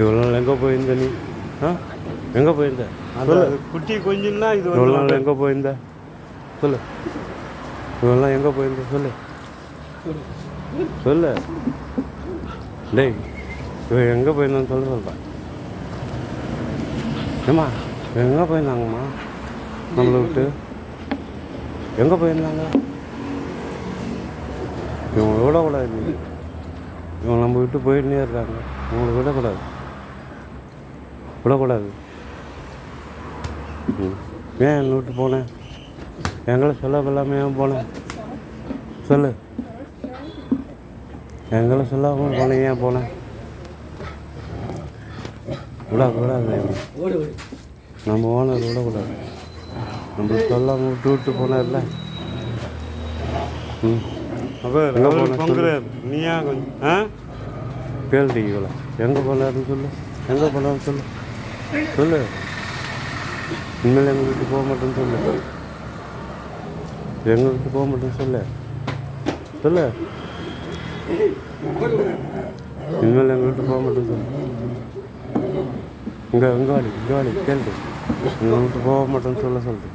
இவ்வளோ நாள் எங்கே போயிருந்த நீ? ஆ? எங்கே போயிருந்த? அந்த குட்டி கொஞ்சம் தான் இது இவ்வளோ நாள் எங்கே போயிருந்த? சொல்லு. இவ்வளோ நாள் எங்கே போயிருந்த? சொல்லு. சொல்லு. டேய் இவன் எங்கே போயிருந்தான்னு சொல்ல சொல்கிறேன் ஏம்மா எங்கே போயிருந்தாங்கம்மா? நம்மளை விட்டு. எங்கே போயிருந்தாங்க? இவங்க விடக்கூடாது இவங்க நம்ம விட்டு போயிட்டுனே இருக்காங்க. இவங்களை விடக்கூடாது. விடக்கூடாது. ம். ஏன் என்னை விட்டு போனேன் எங்களை சொல்ல சொல்லாமல் ஏன் போனேன் சொல்லு. எங்களை சொல்லாமல் போனேன் ஏன் போனேன் என்னை. நம்ம ஓனர் விடக்கூடாது. நம்ம சொல்லாமல் விட்டு விட்டு போனார்ல. ம். கேள்வி எங்கே போனாருன்னு சொல்லு. எங்கே போனாருன்னு சொல்லு. சொல்லு. இனிமேல் எங்கள் வீட்டுக்கு போக மாட்டேன்னு சொல்லு. எங்கள் வீட்டுக்கு போக மாட்டேன்னு சொல்லு. சொல்லு. இனிமேல் எங்கள் வீட்டுக்கு போக மாட்டேன்னு சொல்லு. இங்கே இங்கே வாடி இங்கே வாடி கேள்வி எங்கள் வீட்டுக்கு போக மாட்டேன்னு சொல்ல சொல்லுது